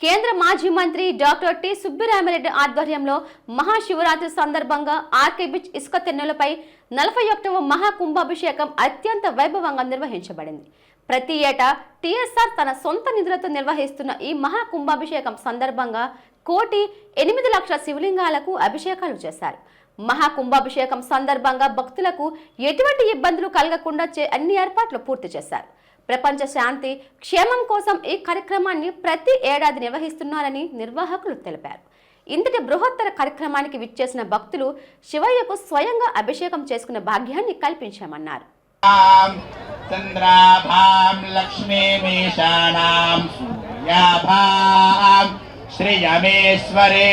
కేంద్ర మాజీ మంత్రి డాక్టర్ టి సుబ్బిరామిరెడ్డి ఆధ్వర్యంలో మహాశివరాత్రి సందర్భంగా ఆర్కే బీచ్ ఇసుక తెన్నులపై నలభై ఒకటవ మహాకుంభాభిషేకం అత్యంత వైభవంగా నిర్వహించబడింది. ప్రతి ఏటా టీఎస్ఆర్ తన సొంత నిధులతో నిర్వహిస్తున్న ఈ మహాకుంభాభిషేకం సందర్భంగా కోటి ఎనిమిది లక్షల శివలింగాలకు అభిషేకాలు చేశారు. మహాకుంభాభిషేకం సందర్భంగా భక్తులకు ఎటువంటి ఇబ్బందులు కలగకుండా చే- అన్ని ఏర్పాట్లు పూర్తి చేశారు. ప్రపంచ శాంతి క్షేమం కోసం ఈ కార్యక్రమాన్ని ప్రతి ఏడాది నిర్వహిస్తున్నారని నిర్వాహకులు తెలిపారు. ఇంతటి బృహత్తర కార్యక్రమానికి విచ్చేసిన భక్తులు శివయ్యకు స్వయంగా అభిషేకం చేసుకున్న భాగ్యాన్ని కల్పించామన్నారు. శ్రీయమేశ్వరే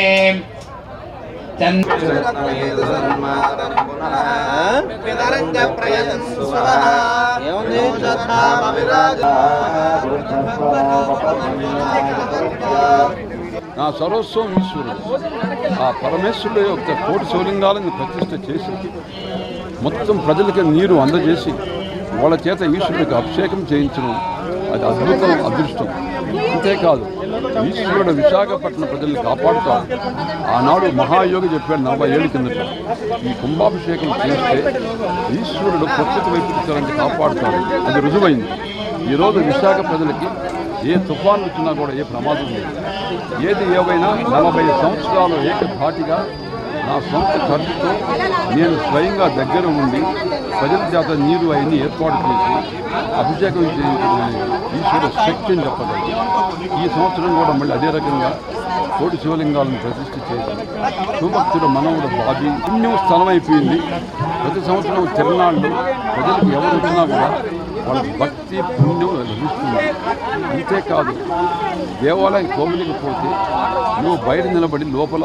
నా సర్వస్వం ఈశ్వరుడు. ఆ పరమేశ్వరుడు యొక్క కోటి శివలింగాలను ప్రతిష్ట చేసి మొత్తం ప్రజలకి నీరు అందజేసి వాళ్ళ చేత ఈశ్వరుడికి అభిషేకం చేయించడం అది అద్భుతం అదృష్టం. అంతేకాదు ఈశ్వరుడు విశాఖపట్నం ప్రజల్ని కాపాడుతాడు. ఆనాడు మహాయోగి చెప్పాడు నలభై ఏళ్ళ కిందట ఈ కుంభాభిషేకం చేస్తే ఈశ్వరుడు ప్రకృతి వైపు కాపాడుతాడు. అది రుజువైంది. ఈరోజు విశాఖ ప్రజలకి ఏ తుఫాన్ వచ్చినా కూడా ఏ ప్రమాదం లేదు. ఏది ఏవైనా నలభై సంవత్సరాలు ఏకధాటిగా నా సొంత ఖర్చుతో నేను స్వయంగా దగ్గర ఉండి ప్రజల చేత నీరు అవన్నీ ఏర్పాటు చేసి అభిషేకం చేయించిన ఈశ్వర శక్తి అని చెప్పగలను. ఈ సంవత్సరం కూడా మళ్ళీ అదే రకంగా కోటి శివలింగాలను ప్రతిష్ఠ చేసి సుభక్తుడు మనవుడు బాధి పుణ్యం స్థలం అయిపోయింది ప్రతి సంవత్సరం తిరునాళ్ళు ప్రజలకు ఎవరు వచ్చినా కూడా వాళ్ళ భక్తి పుణ్యం లభిస్తుంది. అంతేకాదు దేవాలయం కోవిలికి పోతే నువ్వు బయట నిలబడి లోపల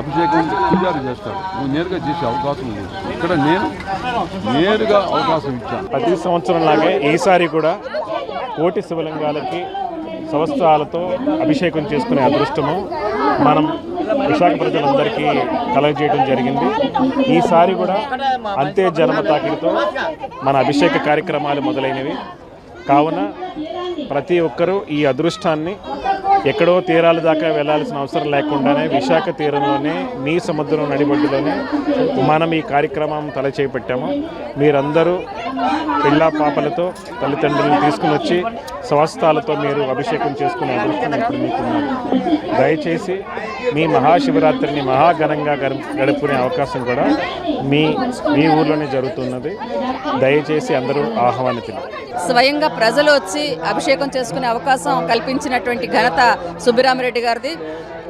అభిషేకం పూజారు చేస్తాడు. నువ్వు నేరుగా చేసే అవకాశం లేదు ఇక్కడ నేను నేరుగా అవకాశం ఇచ్చాను. ప్రతి సంవత్సరం లాగే ఈసారి కూడా కోటి శివలింగాలకి సంవత్సరాలతో అభిషేకం చేసుకునే అదృష్టము మనం విశాఖ ప్రజలందరికీ కలగజేయడం జరిగింది. ఈసారి కూడా అంతే జన్మ తాకిడితో మన అభిషేక కార్యక్రమాలు మొదలైనవి. కావున ప్రతి ఒక్కరూ ఈ అదృష్టాన్ని ఎక్కడో తీరాల దాకా వెళ్ళాల్సిన అవసరం లేకుండానే విశాఖ తీరంలోనే మీ సముద్రం నడిబడ్డులోనే మనం ఈ కార్యక్రమం తల చేపట్టాము మీరందరూ పిల్ల పాపలతో తల్లిదండ్రులను తీసుకుని వచ్చి స్వస్థాలతో మీరు అభిషేకం చేసుకునే అదృష్టం ఇప్పుడు మీకున్నారు. దయచేసి మీ మహాశివరాత్రిని మహాఘనంగా గడుపుకునే అవకాశం కూడా మీ మీ ఊర్లోనే జరుగుతున్నది. దయచేసి అందరూ ఆహ్వానితులు. స్వయంగా ప్రజలు వచ్చి అభిషేకం చేసుకునే అవకాశం కల్పించినటువంటి ఘనత సుబ్బిరామరెడ్డి గారిది.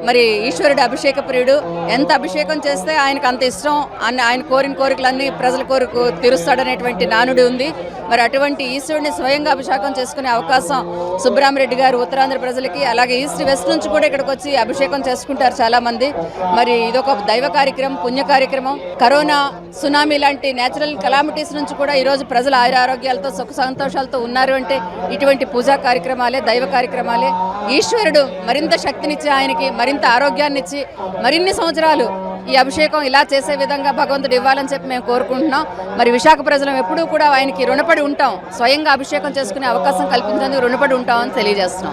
మరి ఈశ్వరుడు అభిషేక ప్రియుడు. ఎంత అభిషేకం చేస్తే ఆయనకు అంత ఇష్టం అన్ని ఆయన కోరిన కోరికలన్నీ ప్రజల కోరిక తీరుస్తాడనేటువంటి నానుడి ఉంది. మరి అటువంటి ఈశ్వరుడిని స్వయంగా అభిషేకం చేసుకునే అవకాశం సుబ్బరామరెడ్డి గారు ఉత్తరాంధ్ర ప్రజలకి అలాగే ఈస్ట్ వెస్ట్ నుంచి కూడా ఇక్కడికి వచ్చి అభిషేకం చేసుకుంటారు చాలామంది. మరి ఇదొక దైవ కార్యక్రమం పుణ్య కార్యక్రమం. కరోనా సునామీ లాంటి నేచురల్ కలామిటీస్ నుంచి కూడా ఈరోజు ప్రజలు ఆయుర ఆరోగ్యాలతో సుఖ సంతోషాలతో ఉన్నారు అంటే ఇటువంటి పూజా కార్యక్రమాలే దైవ కార్యక్రమాలే. ఈశ్వరుడు మరింత శక్తినిచ్చి ఆయనకి మరింత ఆరోగ్యాన్ని ఇచ్చి మరిన్ని సంవత్సరాలు ఈ అభిషేకం ఇలా చేసే విధంగా భగవంతుడు ఇవ్వాలని చెప్పి మేము కోరుకుంటున్నాం. మరి విశాఖ ప్రజలం ఎప్పుడూ కూడా ఆయనకి రుణపడి ఉంటాం. స్వయంగా అభిషేకం చేసుకునే అవకాశం కల్పించేందుకు రుణపడి ఉంటామని తెలియజేస్తున్నాం.